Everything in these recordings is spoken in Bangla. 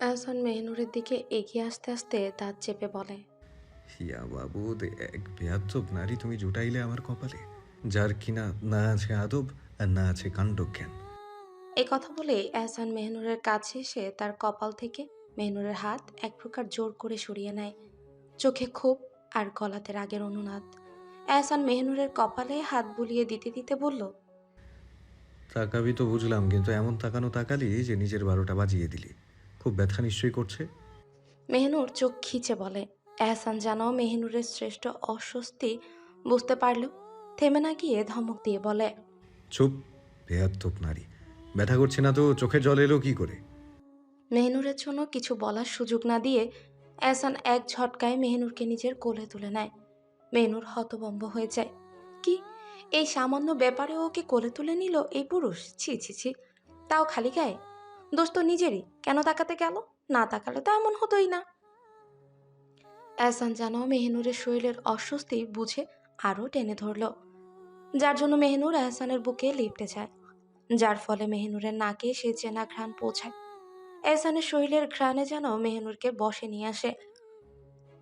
এহসান মেহনুরের দিকে এগিয়ে আসতে আসতে দাঁত চেপে বলে হিয়া বাবুদ এক বেয়াত্তব নারী তুমি জুটাইলে আমার কপালে যার কিনা না আছে আদব আর না আছে কাণ্ডজ্ঞান। এই কথা বলে এহসান মেহনুরের কাছে এসে তার কপাল থেকে মেহনুরের হাত এক প্রকার জোর করে সরিয়ে নেয়। চোখে ক্ষোভ আর গলাতে রাগের অনুনাদ। এহসান মেহনুরের কপালে হাত বুলিয়ে দিতে দিতে বলল তাকাবি তো বুঝলাম কিন্তু এমন তাকানো তাকালি যে নিজের বারোটা বাজিয়ে দিলি। খুব ব্যথা নিশ্চয়ই করছে? মেহনুর চোখ খিচে বলে এহসান যেন মেহনুরের শ্রেষ্ঠ অস্বস্তি বুঝতে পারলেও থেমে না গিয়ে ধমক দিয়ে বলে চুপ বেয়াত্তব নারী। ব্যথা করছে না তো চোখে জল এলো কি করে? মেহনুরের জন্য কিছু বলার সুযোগ না দিয়ে এহসান এক ঝটকায় মেহনুরকে নিজের কোলে তুলে নেয়। মেহনুর হতভম্ব হয়ে যায় কি? এই সামান্য ব্যাপারে ওকে কোলে তুলে নিল? এই পুরুষ? ছি ছি ছি। তাও খালি গায়ে? দোষ তো নিজেরই। কেন তাকাতে গেল? না তাকালে তো এমন হতোই না। এহসান যেন মেহনুরের শরীরের অস্বস্তি বুঝে আরও টেনে ধরল। যার জন্য মেহনুর এহসানের বুকে লিপটে যায়। যার ফলে মেহনুরের নাকে সে চেনা ঘ্রাণ পৌঁছায়। এহসানের শরীরের ঘ্রাণে যেন মেহনুরকে বসে নিয়ে আসে।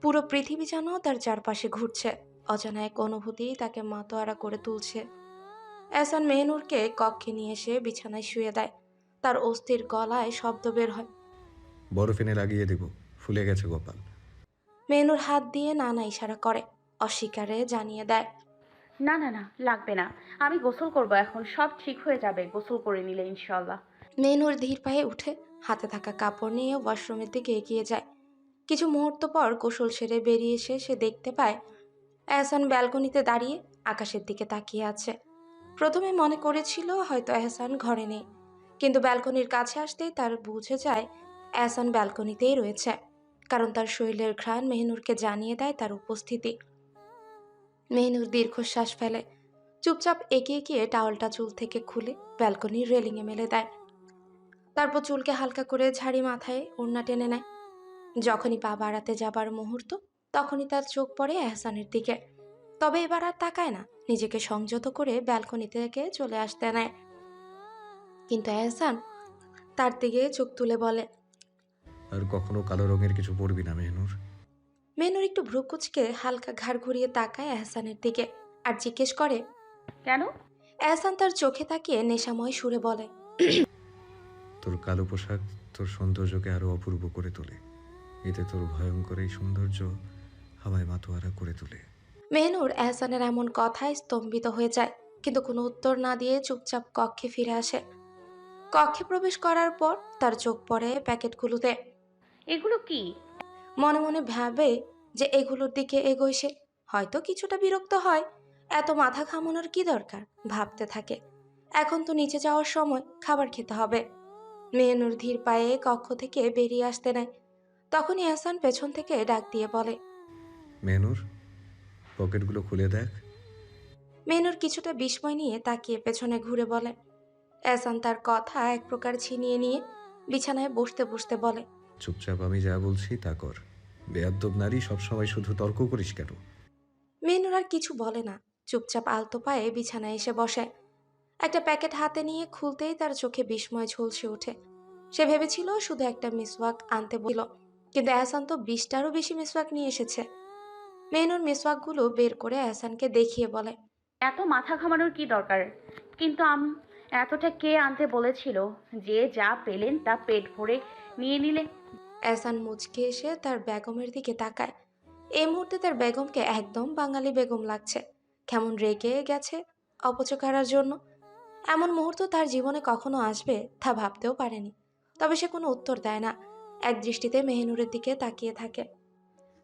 পুরো পৃথিবী যেন তার চারপাশে ঘুরছে। অজানা এক অনুভূতি তাকে মাতোয়ারা করে তুলছে। এহসান মেহনুরকে কক্ষে নিয়ে এসে বিছানায় শুয়ে দেয়। তার অস্থির গলায় শব্দ বের হয়। বরফ এনে লাগিয়ে দেব ফুলে গেছে গোপাল। মেনুর হাত দিয়ে নানা ইশারা করে অস্বীকারে জানিয়ে দেয় না না না লাগবে না। আমি গোসল করব এখন সব ঠিক হয়ে যাবে গোসল করে নিলে ইনশাল্লাহ মেনুর ধীর পায়ে উঠে হাতে থাকা কাপড় নিয়ে ওয়াশরুমের দিকে এগিয়ে যায়। কিছু মুহূর্ত পর গোসল সেরে বেরিয়ে এসে সে দেখতে পায় এহসান ব্যালকনিতে দাঁড়িয়ে আকাশের দিকে তাকিয়ে আছে। প্রথমে মনে করেছিল হয়তো এহসান ঘরে নেই। কিন্তু ব্যালকনির কাছে আসতেই তার বুঝে যায় এহসান ব্যালকনিতেই রয়েছে, কারণ তার শরীরের ঘ্রাণ মেহনুরকে জানিয়ে দেয় তার উপস্থিতি। মেহনুর দীর্ঘশ্বাস ফেলে, চুপচাপ এগিয়ে গিয়ে টাওয়ালটা চুল থেকে খুলে ব্যালকনির রেলিংয়ে মেলে দেয়। তারপর চুলকে হালকা করে ঝাড়ি মাথায় ওড়না টেনে নেয়। যখনই পা বাড়াতে যাবার মুহূর্ত, তখনই তার চোখ পড়ে এহসানের দিকে। তবে এবার আর তাকায় না, নিজেকে সংযত করে ব্যালকনি থেকে চলে আসতে নেয়। কিন্তু এহসান তার দিকে চোখ তুলে বলে আর কখনো কালো রঙের কিছু পরবি না মেহনুর। মেনুর একটু ভ্রুকুচকে হালকা ঘাড় ঘুরিয়ে তাকায় এহসানের দিকে আর জিজ্ঞেস করে কেন? এহসান তার চোখে তাকিয়ে নেশাময় সুরে বলে তোর কালো পোশাক তোর সৌন্দর্যকে আরও অপূর্ব করে তোলে। এতে তোর ভয়ঙ্কর এই সৌন্দর্য হাওয়ায় মাতোয়ারা করে তোলে। মেহনুর এহসানের এমন কথায় স্তম্ভিত হয়ে যায় কিন্তু কোনো উত্তর না দিয়ে চুপচাপ কক্ষে ফিরে আসে। কক্ষে প্রবেশ করার পর তার চোখ পড়ে প্যাকেটগুলোতে। এগুলো কি? মনে মনে ভাবে যে এগুলোর দিকে এগোয় সে। হয়তো কিছুটা বিরক্ত হয়। এত মাথা ঘামানোর কি দরকার? ভাবতে থাকে। এখন তো নিচে যাওয়ার সময় খাবার খেতে হবে। মেহনুর ধীর পায়ে কক্ষ থেকে বেরিয়ে আসতে নেয়। তখনই এহসান পেছন থেকে ডাক দিয়ে বলে মেনুর পকেটগুলো খুলে দেখ। মেনুর কিছুটা বিস্ময় নিয়ে তাকিয়ে পেছনে ঘুরে বলে এহসান তার কথা এক প্রকার ছিনিয়ে নিয়ে বিছানায় বসতে বসতে বলে চুপচাপ আমি যা বলছি তা কর। বেয়াদ্দব নারী সবসময় শুধু তর্ক করিস কেন? মেনুর আর কিছু বলে না। চুপচাপ আলতো পায়ে বিছানায় এসে বসে। একটা প্যাকেট হাতে নিয়ে খুলতেই তার চোখে বিস্ময় ঝলসে ওঠে। সে ভেবেছিল শুধু একটা মিসওয়াক আনতে বলল কিন্তু এহসান তো বিশটারও বেশি মিসওয়াক নিয়ে এসেছে। মেনুর মিসওয়াকগুলো বের করে এহসানকে দেখিয়ে বলে এত মাথা ঘামানোর কি দরকার? কিন্তু আম এতটা কে আনতে বলেছিল যে যা পেলেন তা পেট ভরে নিয়ে নিলে। এহসান মুচকে এসে তার বেগমের দিকে তাকায়। এই মুহূর্তে তার বেগমকে একদম বাঙালি বেগম লাগছে। কেমন রেগে গেছে অপচকারার জন্য। এমন মুহূর্ত তার জীবনে কখনো আসবে তা ভাবতেও পারেনি। তবে সে কোনো উত্তর দেয় না। এক দৃষ্টিতে মেহনুরের দিকে তাকিয়ে থাকে।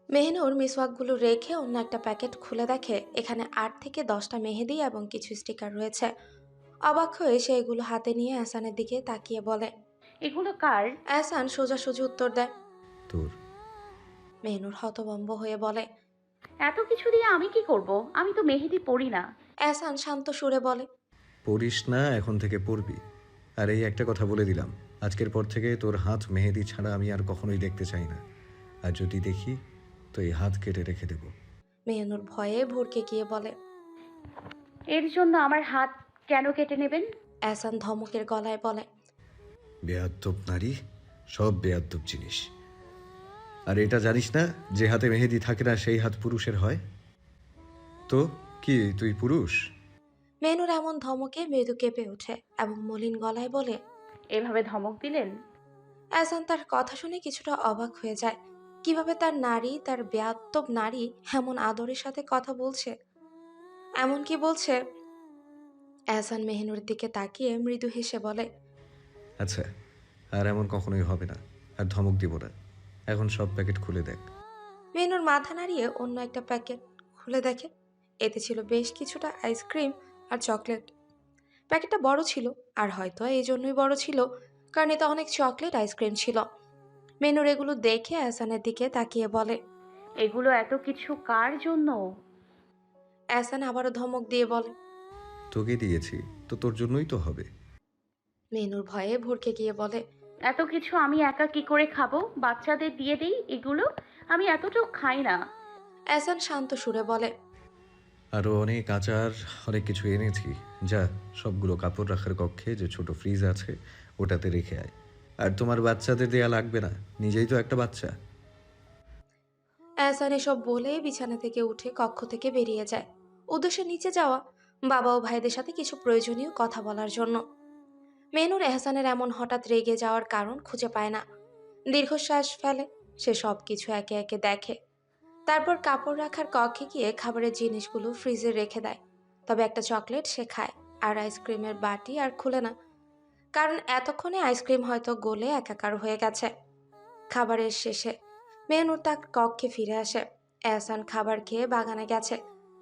মেহনুর মিসওয়াকগুলো রেখে অন্য একটা প্যাকেট খুলে দেখে এখানে আট থেকে দশটা মেহেদি এবং কিছু স্টিকার রয়েছে। অবাক হয়ে সে এগুলো হাতে নিয়ে এহসানের দিকে তাকিয়ে বলে এগুলো কার? এহসান সোজাসুজি উত্তর দেয়। তোর। মেহনুর হতভম্ব হয়ে বলে এত কিছু দিয়ে আমি কি করব? আমি তো মেহেদি পড়ি না। এহসান শান্ত সুরে বলে পড়িস না এখন থেকে পড়বি। আর এই একটা কথা বলে দিলাম। আজকের পর থেকে তোর হাত মেহেদি ছাড়া আমি আর কখনোই দেখতে চাই না। আর যদি দেখি তো এই হাত কেটে রেখে দেবো। মেহনুর ভয়ে ভরকে গিয়ে বলে এর জন্য আমার হাত কেন কেটে নেবেন? অ্যাসান ধমকের গলায় বলে। বেয়াদ্দব নারী সব বেয়াদ্দব জিনিস। আর এটা জানিস না যে হাতে মেহেদি থাকে না সেই হাত পুরুষের হয়? তো কি তুই পুরুষ? মেনুর এমন ধমকে মৃদু কেঁপে ওঠে এবং মলিন গলায় বলে এভাবে ধমক দিলেন? অ্যাসান তার কথা শুনে কিছুটা অবাক হয়ে যায়। কীভাবে তার নারী তার ব্যাত্তব নারী এমন আদরের সাথে কথা বলছে? এমন কি বলছে? অ্যাসান মেহনুর দিকে তাকিয়ে মৃদু হেসে বলে আচ্ছা আর এমন কখনোই হবে না আর ধমক দিব না। এখন সব প্যাকেট খুলে দেখ। মেহনুর মাথা নাড়িয়ে অন্য একটা প্যাকেট খুলে দেখে। এতে ছিল বেশ কিছুটা আইসক্রিম আর চকলেট। প্যাকেটটা বড় ছিল আর হয়তো এই জন্যই বড় ছিল কারণ এতে অনেক চকলেট আইসক্রিম ছিল। মেনুর এগুলো দেখে অ্যাসানের দিকে তাকিয়ে বলে এগুলো এত কিছু কার জন্য? অ্যাসান আবারও ধমক দিয়ে বলে তোকে দিয়েছি তো তোর জন্যই তো হবে। মেনুর ভয়ে ভরকে গিয়ে বলে এত কিছু আমি একা কি করে খাব? বাচ্চাদের দিয়ে দিই এগুলো? আমি এতটাও খাই না। অ্যাসান শান্ত সুরে বলে আরও অনেক আচার অনেক কিছু এনেছি। যা সবগুলো কাপড় রাখার কক্ষে যে ছোট ফ্রিজ আছে ওটাতে রেখে আয়। আর তোমার বাচ্চাদের দেয়া লাগবে না নিজেই তো একটা বাচ্চা। অ্যাসান এসব বলে বিছানা থেকে উঠে কক্ষ থেকে বেরিয়ে যায়। উদ্দেশ্যে নিচে যাওয়া বাবা ও ভাইদের সাথে কিছু প্রয়োজনীয় কথা বলার জন্য। মেনুর এহসানের এমন হঠাৎ রেগে যাওয়ার কারণ খুঁজে পায় না। দীর্ঘশ্বাস ফেলে, সে সব কিছু একে একে দেখে। তারপর কাপড় রাখার কক্ষে গিয়ে খাবারের জিনিসগুলো ফ্রিজে রেখে দেয়। তবে একটা চকলেট সে খায়, আর আইসক্রিমের বাটি আর খুলে না। কারণ এতক্ষণে আইসক্রিম হয়তো গলে একাকার হয়ে গেছে। খাবারের শেষে মেনুর তার কক্ষে ফিরে আসে। এহসান খাবার খেয়ে বাগানে গেছে।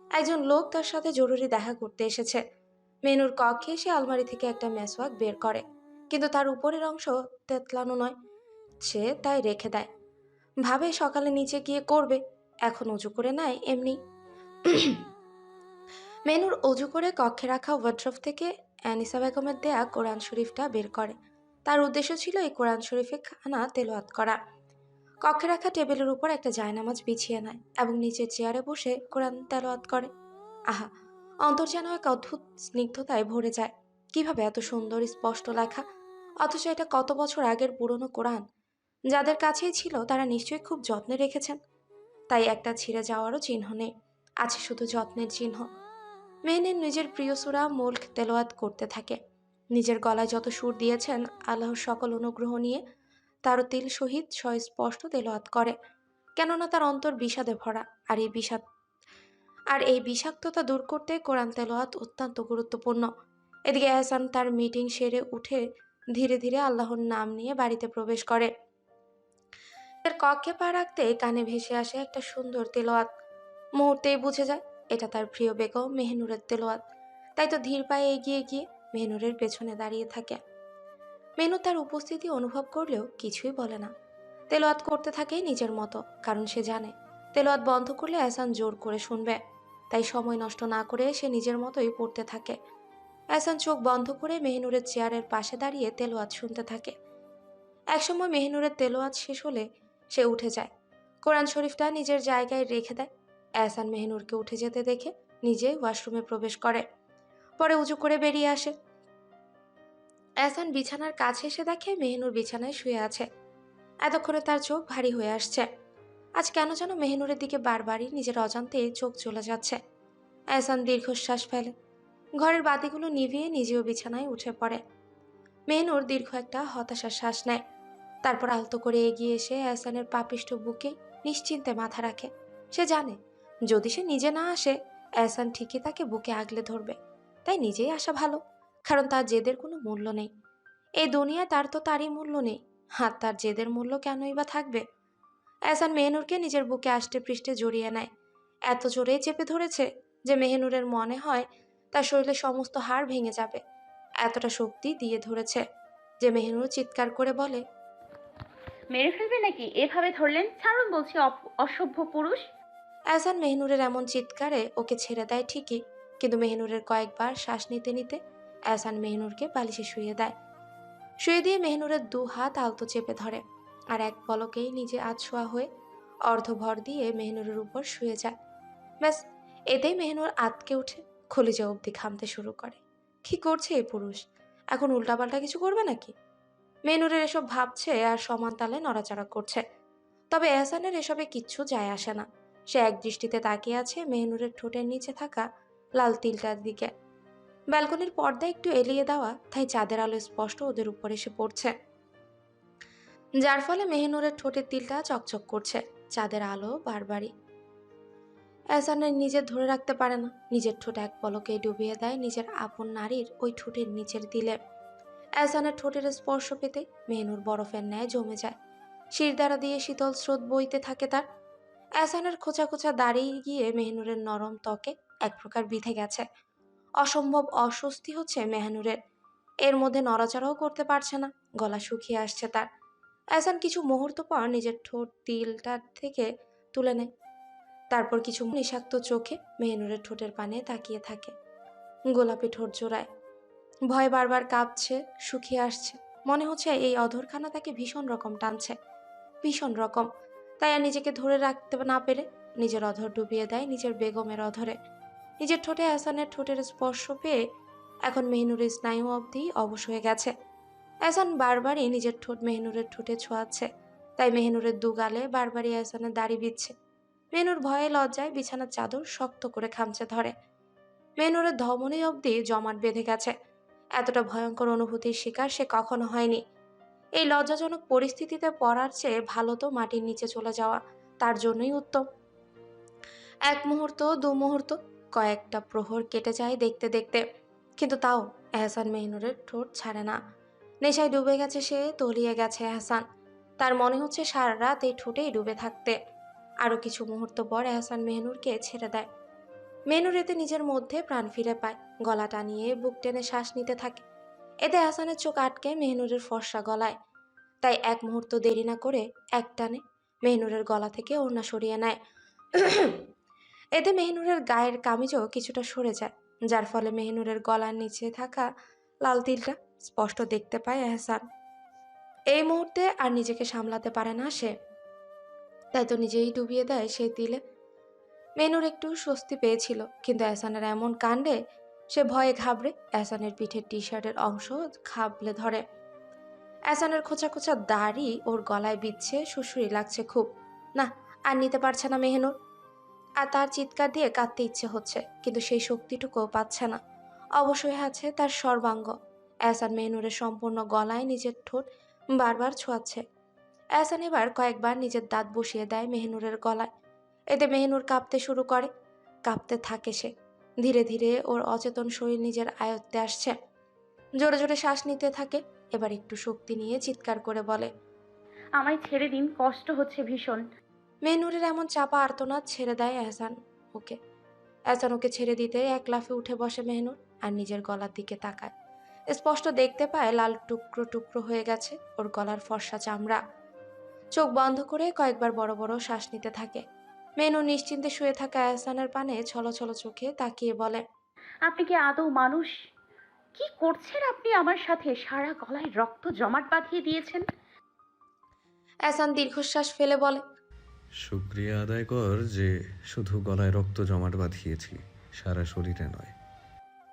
একজন লোক তার সাথে জরুরি দেখা করতে এসেছে। মেনুর কক্ষে সে আলমারি থেকে একটা মেসওয়াক বের করে। কিন্তু তার উপরের অংশ তেতলানো নয়, সে তাই রেখে দেয়। ভাবে সকালে নিচে গিয়ে করবে, এখন উজু করে নেয় এমনি। মেনুর অজু করে কক্ষে রাখা ওয়ার্ড্রফ থেকে অ্যানিসা বেগমের দেয়া কোরআন শরীফটা বের করে। তার উদ্দেশ্য ছিল এই কোরআন শরীফে খানা তেলোয়াত করা। কক্ষে রাখা টেবিলের উপর একটা জায়নামাজ বিছিয়ে নেয় এবং নিচের চেয়ারে বসে কোরআন তেলাওয়াত করে। আহা, অন্তর যেন এক অদ্ভুত স্নিগ্ধতায় ভরে যায়। কীভাবে এত সুন্দর, স্পষ্ট লেখা? অথচ এটা কত বছর আগের পুরনো কোরআন? যাদের কাছেই ছিল, তারা নিশ্চয়ই খুব যত্নে রেখেছেন। তাই একটা ছিঁড়ে যাওয়ারও চিহ্ন নেই। আছে শুধু যত্নের চিহ্ন। মেহনের নিজের প্রিয় সুরা মুল্ক তেলোয়াত করতে থাকে। নিজের গলায় যত সুর দিয়েছেন, আল্লাহর সকল অনুগ্রহ নিয়ে তারও তিল সহিত স্পষ্ট তেলোয়াত করে, কেননা তার অন্তর বিষাদে ভরা। আর এই বিষাদ আর এই বিষাক্ততা দূর করতে কোরআন তেলোয়াত অত্যন্ত গুরুত্বপূর্ণ। এদিকে এহসান তার মিটিং সেরে উঠে ধীরে ধীরে আল্লাহর নাম নিয়ে বাড়িতে প্রবেশ করে। তার কক্ষে পা রাখতে কানে ভেসে আসে একটা সুন্দর তেলোয়াত। মুহূর্তেই বুঝে যায়, এটা তার প্রিয় বেগম মেহনুরের তেলোয়াত। তাই তো ধীর পায়ে এগিয়ে গিয়ে মেহনুরের পেছনে দাঁড়িয়ে থাকে। মেনু তার উপস্থিতি অনুভব করলেও কিছুই বলে না। তেলোয়াত করতে থাকে নিজের মতো, কারণ সে জানে, তেলোয়াত বন্ধ করলে অ্যাসান জোর করে শুনবে। তাই সময় নষ্ট না করে সে নিজের মতোই পড়তে থাকে। অ্যাসান চোখ বন্ধ করে মেহনুরের চেয়ারের পাশে দাঁড়িয়ে তেলোয়াত শুনতে থাকে। একসময় মেহনুরের তেলোয়াত শেষ হলে সে উঠে যায়। কোরআন শরীফটা নিজের জায়গায় রেখে দেয়। অ্যাসান মেহনুরকে উঠে যেতে দেখে নিজে ওয়াশরুমে প্রবেশ করে। পরে উঁচু করে বেরিয়ে আসে। এহসান বিছানার কাছে এসে দেখে মেহনুর বিছানায় শুয়ে আছে। এতক্ষণে তার চোখ ভারী হয়ে আসছে। আজ কেন যেন মেহনুরের দিকে বারবারই নিজের অজান্তে চোখ চলে যাচ্ছে। এহসান দীর্ঘশ্বাস ফেলে। ঘরের বাতিগুলো নিভিয়ে নিজেও বিছানায় উঠে পড়ে। মেহনুর দীর্ঘ একটা হতাশার শ্বাস নেয়। তারপর আলতো করে এগিয়ে এসে এহসানের পাপিষ্ট বুকে নিশ্চিন্তে মাথা রাখে। সে জানে, যদি সে নিজে না আসে, এহসান ঠিকই তাকে বুকে আগলে ধরবে। তাই নিজেই আসা ভালো। কারণ তার জেদের কোনো মূল্য নেই। এই দুনিয়ায় তার তো তারই মূল্য নেই। হাত তার জেদের মূল্য কেনই বা থাকবে? এহসান মেহনুরকে নিজের বুকে আষ্টে পৃষ্ঠে জড়িয়ে নেয়। এত জোরেই চেপে ধরেছে যে মেহনুরের মনে হয় তার শরীরে সমস্ত হাড় ভেঙে যাবে। এতটা শক্তি দিয়ে ধরেছে যে মেহনুর চিৎকার করে বলে মেরে ফেলবে নাকি? এভাবে ধরলেন? ছাড়ুন বলছি অপ- অসভ্য পুরুষ। এহসান মেহনুরের এমন চিৎকারে ওকে ছেড়ে দেয় ঠিকই কিন্তু মেহনুরের কয়েকবার শ্বাস নিতে নিতে এহসান মেহনুরকে বালিশে শুয়ে দেয়। শুয়ে দিয়ে মেহনুরের দু হাত আলতো চেপে ধরে আর এক পলকেই নিজে আধশোয়া হয়ে অর্ধভর দিয়ে মেহনুরের উপর শুয়ে যায়। ব্যাস, এতেই মেহনুর আতকে উঠে খলিজা অবধি ঘামতে শুরু করে। কি করছে এই পুরুষ? এখন উল্টাপাল্টা কিছু করবে নাকি? মেহনুরের এসব ভাবছে আর সমান তালে নড়াচড়া করছে। তবে এহসানের এসবে কিচ্ছু যায় আসে না। সে এক দৃষ্টিতে তাকিয়ে আছে মেহনুরের ঠোঁটের নিচে থাকা লাল তিলটার দিকে। ব্যালকনির পর্দা একটু এলিয়ে দেওয়া, তাই চাঁদের আলো স্পষ্ট ওদের উপর এসে পড়ছে। যার ফলে মেহনুরের ঠোঁটের তিলটা চকচক করছে, চাঁদের আলো বারবারই। এহসানের নিজের ধরে রাখতে পারে না, নিজের ঠোঁট এক পলকে ডুবিয়ে দেয় নিজের আপন নারীর ওই ঠোঁটের নিচের দিলে। এহসানের ঠোঁটের স্পর্শ পেতে মেহনুর বরফের ন্যায় জমে যায়। শিরদাঁড়া দিয়ে শীতল স্রোত বইতে থাকে তার। এহসানের খোঁচা খোঁচা দাঁড়িয়ে গিয়ে মেহনুরের নরম ত্বকে এক প্রকার বিধে গেছে। অসম্ভব অস্বস্তি হচ্ছে মেহনুরের। এর মধ্যে নড়াচড়াও করতে পারছে না, গলা শুকিয়ে আসছে তার। এহসান কিছু মুহূর্ত পর নিজের ঠোঁট তিলটার থেকে তুলে নেয়। তারপর কিছু নিষাক্ত চোখে মেহনুরের ঠোঁটের পানে তাকিয়ে থাকে। গোলাপি ঠোঁট জোড়ায়। ভয় বারবার কাঁপছে, শুকিয়ে আসছে। মনে হচ্ছে এই অধরখানা তাকে ভীষণ রকম টানছে। ভীষণ রকম। তাই আর নিজেকে ধরে রাখতে না পেরে নিজের অধর ডুবিয়ে দেয় নিজের বেগমের অধরে। নিজের ঠোঁটে হাসানের ঠোঁটের স্পর্শ পেয়ে এখন মেহনুরের স্নায়ু অবধি অবশ হয়ে গেছে। এহসান বারবারই নিজের ঠোঁট মেহনুরের ঠোঁটে ছোঁয়াচ্ছে, তাই মেহনুরের দুগালে বারবারই এহসানের দাড়ি বিচ্ছে মেহনুর ভয়ে লজ্জায় বিছানার চাদর শক্ত করে খামচে ধরে। মেহনুরের ধমনী অবধি জমাট বেঁধে গেছে। এতটা ভয়ঙ্কর অনুভূতির শিকার সে কখনো হয়নি। এই লজ্জাজনক পরিস্থিতিতে পড়ার চেয়ে ভালো তো মাটির নিচে চলে যাওয়া, তার জন্যই উত্তম। এক মুহূর্ত, দু মুহূর্ত কয়েকটা প্রহর কেটে যায় দেখতে দেখতে। কিন্তু তাও এহসান মেহনুরের ঠোঁট ছাড়ে না। নেশায় ডুবে গেছে সে, তলিয়ে গেছে এহসান। তার মনে হচ্ছে সারা রাত এই ঠোঁটেই ডুবে থাকতে। আরও কিছু মুহূর্ত পর এহসান মেহনুরকে ছেড়ে দেয়। মেহনুর এতে নিজের মধ্যে প্রাণ ফিরে পায়, গলা টানিয়ে বুক টেনে শ্বাস নিতে থাকে। এতে এহসানের চোখ আটকে মেহনুরের ফর্সা গলায়। তাই এক মুহূর্ত দেরি না করে এক টানে মেহনুরের গলা থেকে ওড়না সরিয়ে নেয়। এতে মেহনুরের গায়ের কামিজও কিছুটা সরে যায়, যার ফলে মেহনুরের গলার নিচে থাকা লাল তিলটা স্পষ্ট দেখতে পায় এহসান। এই মুহূর্তে আর নিজেকে সামলাতে পারে না সে। তাই তো নিজেই ডুবিয়ে দেয় সেই তিলে। মেনুর একটু স্বস্তি পেয়েছিল, কিন্তু এহসানের এমন কাণ্ডে সে ভয়ে ঘাবড়ে এহসানের পিঠের টি শার্টের অংশ খাবলে ধরে। এহসানের খোঁচা খোঁচা দাড়ি ওর গলায় বিচ্ছে শুশুরি লাগছে খুব। না, আর নিতে পারছে না মেহনুর। আর তার চিৎকার দিয়ে কাঁদতে ইচ্ছে হচ্ছে, কিন্তু সেই শক্তিটুকুও পাচ্ছে না। অবশ্যই আছে তার সর্বাঙ্গ। এহসান মেহনুরের সম্পূর্ণ গলায় নিজের ঠোঁট বারবার ছোঁয়াচ্ছে। এহসান এবার কয়েকবার নিজের দাঁত বসিয়ে দেয় মেহনুরের গলায়। এতে মেহনুর কাঁপতে শুরু করে। কাঁপতে থাকে সে। ধীরে ধীরে ওর অচেতন শরীর নিজের আয়ত্তে আসছে। জোরে জোরে শ্বাস নিতে থাকে। এবার একটু শক্তি নিয়ে চিৎকার করে বলে, আমায় ছেড়ে দিন, কষ্ট হচ্ছে ভীষণ। মেহনুরের এমন চাপা আর্তনাদ ছেড়ে দেয় এহসান ওকে। এহসান ওকে ছেড়ে দিতে এক লাফে উঠে বসে মেহনুর আর নিজের গলার দিকে তাকায়। স্পষ্ট দেখতে পায় লাল টুকরো টুকরো হয়ে গেছে ওর গলার ফর্সা চামড়া। চোখ বন্ধ করে কয়েকবার বড় বড় শ্বাস নিতে থাকে। মেনু নিশ্চিন্তে শুয়ে থাকা এহসানের পানে ছলো ছলো চোখে তাকিয়ে বলে আপনি কি আদৌ মানুষ? কি করছেন আপনি আমার সাথে? সারা গলায় রক্ত জমাট বাঁধিয়ে দিয়েছেন? এহসান দীর্ঘশ্বাস ফেলে বলে শুক্রিয়া আদায় কর যে শুধু গলায় রক্ত জমাট বাঁধিয়েছি সারা শরীরে নয়।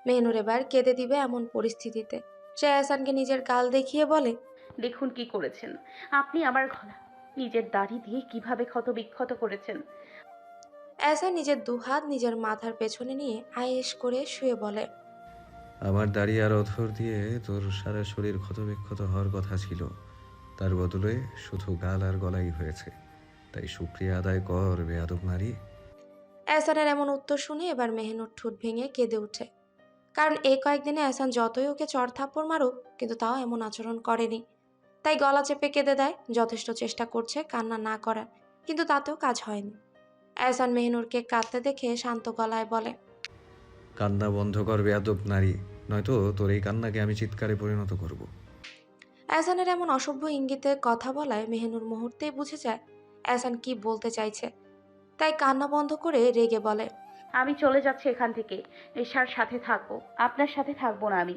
মেনুর এবার কেঁদে দিবে এমন পরিস্থিতিতে। সে এহসানকে নিজের গাল দেখিয়ে বলে দেখুন কি করেছেন। আপনি আমার গলা নিজের দাড়ি দিয়ে কীভাবে ক্ষত বিক্ষত করেছেন? এহসান নিজের দুহাত নিজের মাথার পেছনে নিয়ে আয়েস করে শুয়ে বলে আমার দাড়ি আর অথর দিয়ে তোর সারা শরীর ক্ষতবিক্ষত হওয়ার কথা ছিল। তার বদলে শুধু গাল আর গলাই হয়েছে। তাই শুক্রিয়া আদায় কর বেয়াদব নারী। এহসানের এমন উত্তর শুনে এবার মেহেনুর ঠোঁট ভেঙে কেঁদে ওঠে। কারণ এই কয়েকদিনে এহসান যতই ওকে চড় থাপ্পড় মারুক কিন্তু তাও এমন আচরণ করেনি। তাই গলা চেপে কেঁদে দেয় যথেষ্ট চেষ্টা করছে কান্না না করার কিন্তু তাতেও কাজ হয়নি। এহসান মেহনুরকে কাঁদতে দেখে শান্ত গলায় বলে কান্না বন্ধ কর বেয়াদব নারী নয়তো তোর এই কান্নাকে আমি চিৎকারে পরিণত করব। এহসানের এমন অসভ্য ইঙ্গিতে কথা বলায় মেহেনুর মুহূর্তেই বুঝে যায় এহসান কি বলতে চাইছে? তাই কান্না বন্ধ করে রেগে বলে আমি চলে যাচ্ছি এখান থেকে। এশার সাথে থাকব। আপনার সাথে থাকব না আমি।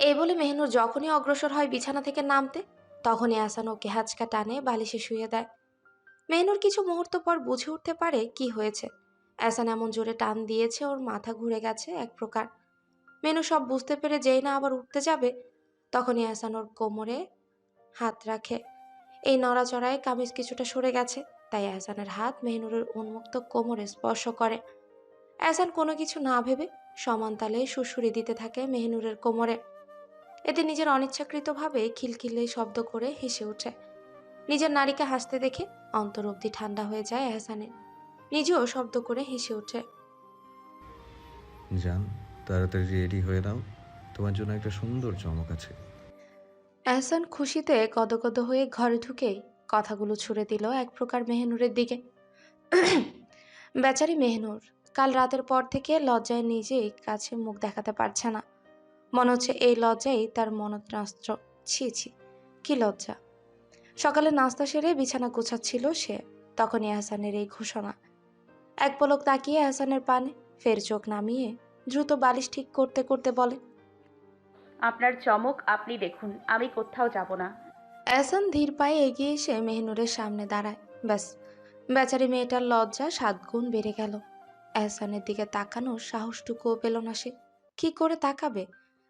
এই বলে মেহনুর যখনই অগ্রসর হয় বিছানা থেকে নামতে তখনই আসান ওকে হ্যাচকা টানে বালিশে শুয়ে দেয়। মেহনুর কিছু মুহূর্ত পর বুঝে উঠতে পারে কি হয়েছে। এসান এমন জোরে টান দিয়েছে ওর মাথা ঘুরে গেছে এক প্রকার। মেনু সব বুঝতে পেরে যেই না আবার উঠতে যাবে তখনই এহসান ওর কোমরে হাত রাখে। এই নড়াচড়ায় কামিজ কিছুটা সরে গেছে, তাই এহসানের হাত মেহনুরের উন্মুক্ত কোমরে স্পর্শ করে। এহসান কোনো কিছু না ভেবে সমান তালে সুসুরি দিতে থাকে মেহনুরের কোমরে। এতে নিজের অনিচ্ছাকৃতভাবে খিলখিলে শব্দ করে হেসে ওঠে। নিজের নারীকে হাসতে দেখে অন্তর অবধি ঠান্ডা হয়ে যায় এহসানের নিজেও শব্দ করে হেসে ওঠে। যান তাড়াতাড়ি রেডি হয়ে নাও। তোমার জন্য একটা সুন্দর চমক আছে। এহসান খুশিতে গদগদ হয়ে ঘরে ঢুকে কথাগুলো ছুড়ে দিল এক প্রকার মেহনুরের দিকে। বেচারি মেহনুর, কাল রাতের পর থেকে লজ্জায় নিজেই কাছে মুখ দেখাতে পারছে না। মনে হচ্ছে এই লজ্জাই তার মনত্রাস্ত্র ছি ছি, কি লজ্জা। সকালে নাস্তা সেরে বিছানা গোছাচ্ছিল সে, তখনই এহসানের এই ঘোষণা। এক পলক তাকিয়ে এহসানের পানে ফের চোখ নামিয়ে দ্রুত বালিশ ঠিক করতে করতে বলে আপনার চমক আপনি দেখুন আমি কোথাও যাব না। এহসান ধীর পায়ে এগিয়ে এসে মেহনুরের সামনে দাঁড়ায়। ব্যাস বেচারি মেয়েটার লজ্জা সাত গুণ বেড়ে গেল। এহসানের দিকে তাকানোর সাহসটুকুও পেল না সে। কি করে তাকাবে?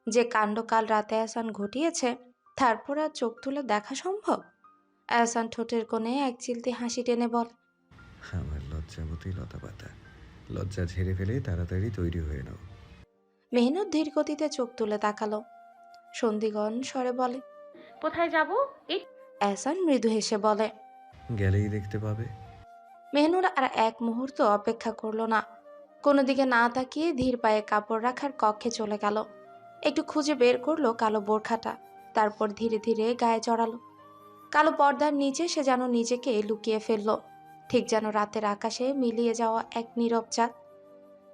যে কাণ্ড কাল রাতে এহসান ঘটিয়েছে তারপর আর চোখ তুলে দেখা সম্ভব? এহসান ঠোঁটের কোণে এক চিলতে হাসি টেনে বল আমার লজ্জাবতী লতা পাতা লজ্জা ঝেড়ে ফেলে তাড়াতাড়ি তৈরি হয়ে নাও। মেহনুর ধীর গতিতে চোখ তুলে তাকালো। সন্ধিগণ স্বরে বলে কোথায় যাব? এই এহসান মৃদু হেসে বলে গেলেই দেখতে পাবে। মেহনুর আর এক মুহূর্ত অপেক্ষা করল না। কোনো দিকে না তাকিয়ে ধীর পায়ে কাপড় রাখার কক্ষে চলে গেল। একটু খুঁজে বের করল কালো বোরখাটা তারপর ধীরে ধীরে গায়ে চড়ালো কালো পর্দার নিচে সে যেন নিজেকে লুকিয়ে ফেলল ঠিক যেন রাতের আকাশে মিলিয়ে যাওয়া এক নীরব চাঁদ।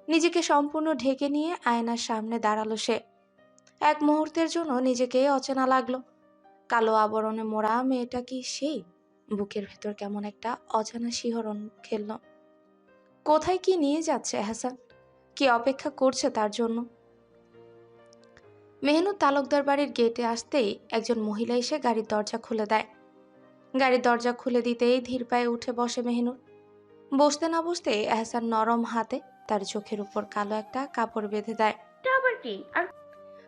নিজেকে সম্পূর্ণ ঢেকে নিয়ে আয়নার সামনে দাঁড়াল সে। এক মুহূর্তের জন্য নিজেকে অচেনা লাগল। কালো আবরণে মোড়া মেয়েটা কি সেই? বুকের ভেতর কেমন একটা অজানা শিহরণ খেলল। কোথায় কি নিয়ে যাচ্ছে হাসান? কি অপেক্ষা করছে তার জন্য? মেহনু তালুকদার বাড়ির গেটে আসতেই একজন মহিলা এসে গাড়ির দরজা খুলে দেয়। গাড়ির দরজা খুলে দিতেই ধীর পায়ে উঠে বসে মেহনুর। বসতে না বসতে এহসান নরম হাতে তার চোখের উপর কালো একটা কাপড় বেঁধে দেয়। আর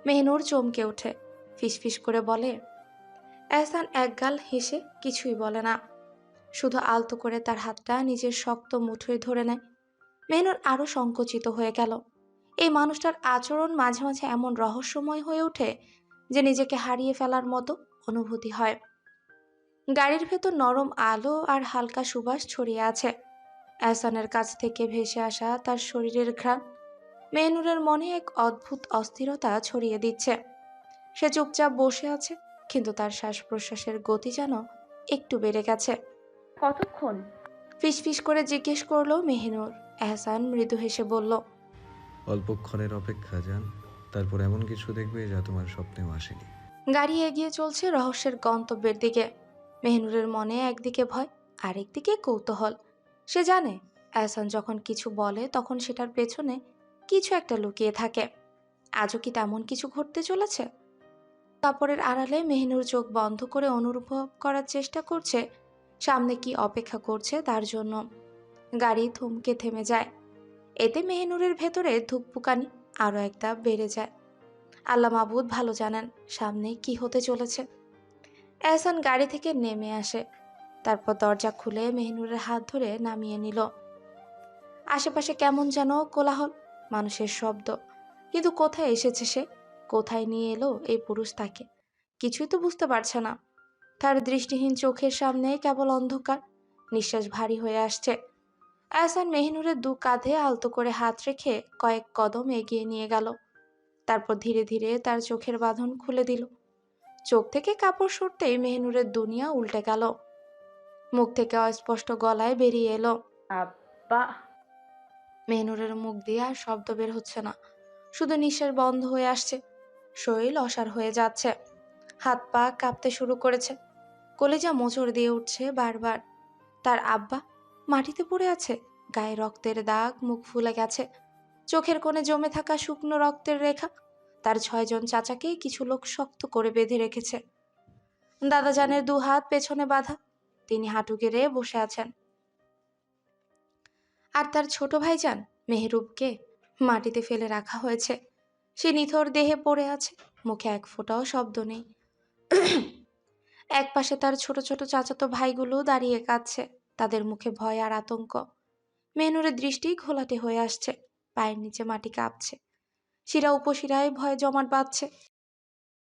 মেহনুর চমকে ওঠে। ফিসফিস করে বলে, এহসান একগাল হেসে কিছুই বলে না। শুধু আলতো করে তার হাতটা নিজের শক্ত মুঠোয় ধরে নেয়। মেহনুর আরও সংকুচিত হয়ে গেল। এই মানুষটার আচরণ মাঝে মাঝে এমন রহস্যময় হয়ে ওঠে যে নিজেকে হারিয়ে ফেলার মতো অনুভূতি হয়। গাড়ির ভেতর নরম আলো আর হালকা সুবাস ছড়িয়ে আছে। এহসানের কাছ থেকে ভেসে আসা তার শরীরের ঘ্রাণ মেহনুরের মনে এক অদ্ভুত অস্থিরতা ছড়িয়ে দিচ্ছে। সে চুপচাপ বসে আছে কিন্তু তার শ্বাস প্রশ্বাসের গতি যেন একটু বেড়ে গেছে। কতক্ষণ? ফিসফিস করে জিজ্ঞেস করল মেহনুর। এহসান মৃদু হেসে বলল অল্পক্ষণের অপেক্ষা যান তারপর এমন কিছু দেখবে যা তোমার স্বপ্নেও আসেনি। গাড়ি এগিয়ে চলছে রহস্যের গন্তব্যের দিকে। মেহনুরের মনে একদিকে ভয় আরেকদিকে কৌতূহল। সে জানে এহসান যখন কিছু বলে তখন সেটার পেছনে কিছু একটা লুকিয়ে থাকে। আজও কি তেমন কিছু ঘটতে চলেছে? কাপড়ের আড়ালে মেহনুর চোখ বন্ধ করে অনুভব করার চেষ্টা করছে, সামনে কি অপেক্ষা করছে তার জন্য। গাড়ি থমকে থেমে যায়। এতে মেহনুরের ভেতরে ধুকপুকানি আরও একটা বেড়ে যায়। আল্লাহ মাবুদ ভালো জানেন সামনে কি হতে চলেছে। এহসান গাড়ি থেকে নেমে আসে। তারপর দরজা খুলে মেহনুরের হাত ধরে নামিয়ে নিল। আশেপাশে কেমন যেন কোলাহল। মানুষের শব্দ। কিন্তু কোথায় এসেছে সে? কোথায় নিয়ে এলো এই পুরুষ তাকে? কিছুই তো বুঝতে পারছে না। তার দৃষ্টিহীন চোখের সামনে কেবল অন্ধকার। নিঃশ্বাস ভারী হয়ে আসছে। এহসান মেহনুরের দু কাঁধে আলতো করে হাত রেখে কয়েক কদম এগিয়ে নিয়ে গেল। তারপর ধীরে ধীরে তার চোখের বাঁধন খুলে দিল। চোখ থেকে কাপড় সরতেই মেহনুরের দুনিয়া উল্টে গেল। মুখ থেকে অস্পষ্ট গলায় বেরিয়ে এলো, আব্বা! মেহনুরের মুখ দিয়ে আর শব্দ বের হচ্ছে না। শুধু নিঃশ্বাস বন্ধ হয়ে আসছে। শরীর অসার হয়ে যাচ্ছে। হাত পা কাঁপতে শুরু করেছে। কলেজা মোচড় দিয়ে উঠছে বারবার। তার আব্বা মাটিতে পড়ে আছে। গায়ে রক্তের দাগ, মুখ ফুলে গেছে। চোখের কোণে জমে থাকা শুকনো রক্তের রেখা তার ছয়জন চাচাকে কিছু লোক শক্ত করে বেঁধে রেখেছে। দাদাজানের দু হাত পেছনে বাঁধা। তিনি হাঁটু গেড়ে বসে আছেন। আর তার ছোট ভাইজান মেহরুবকে মাটিতে ফেলে রাখা হয়েছে। সে নিথর দেহে পড়ে আছে, মুখে এক ফোঁটাও শব্দ নেই। এক পাশে তার ছোট ছোট চাচাতো ভাইগুলো দাঁড়িয়ে কাঁদছে, তাদের মুখে ভয় আর আতঙ্ক। মেনুরের দৃষ্টি ঘোলাটে হয়ে আসছে, পায়ের নিচে মাটি কাঁপছে। শিরা উপশিরায় ভয়ে জমাট বাঁধছে।